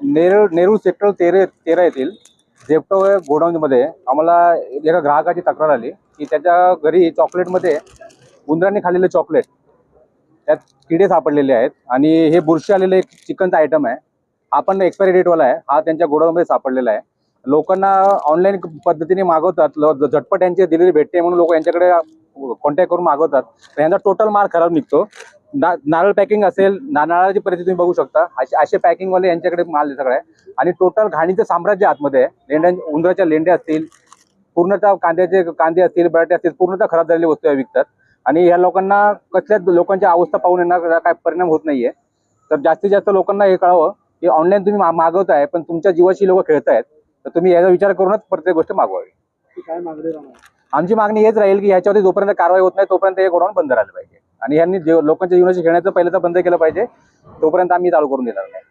Nerul Nerul sector तेरे तेरा येथील झेप्टो गोडाऊनमध्ये आम्हाला एका ग्राहकाची तक्रार आली की त्याच्या घरी चॉकलेटमध्ये उंदरांनी खाल्लेले चॉकलेट त्यात किडे सापडलेले आहेत आणि हे बुरशी आलेलं एक चिकनचा आयटम आहे. आपण एक्सपायरी डेटवाला आहे. हा त्यांच्या गोडाऊनमध्ये सापडलेला आहे. लोकांना ऑनलाईन पद्धतीने मागवतात. झटपट यांची डिलिव्हरी भेटते म्हणून लोक यांच्याकडे कॉन्टॅक्ट करून मागवतात. तर यांचा टोटल माल खराब निघतो. ना नारळ पॅकिंग असेल ना नारळाची परिस्थिती तुम्ही बघू शकता. असे असे पॅकिंगवाले यांच्याकडे माल सगळं. आहे आणि टोटल घाणीचं साम्राज्य आतमध्ये आहे. लेंड्या उंदराच्या लेंड्या असतील पूर्णतः कांद्याचे कांदे असतील बटाटे असतील पूर्णतः खराब झालेली वस्तू विकतात. आणि या लोकांना कसल्याच लोकांची अवस्था पाहून यांना काय परिणाम होत नाहीये. तर जास्तीत जास्त लोकांना हे कळावं की ऑनलाईन तुम्ही मागवताय पण तुमच्या जीवाशी लोक खेळतायत. तर तुम्ही याचा विचार करूनच प्रत्येक गोष्ट मागवावी. काय मागणी आमची मागणी हेच राहील की याच्यावरती जोपर्यंत कारवाई होत नाही तोपर्यंत हे गोडाऊन बंद राहिलं पाहिजे. आणि यांनी जे- लोकांच्या जीवनाशी खेळण्याचं पहिलं तर बंद केलं पाहिजे. तोपर्यंत आम्ही चालू करून देणार नाही.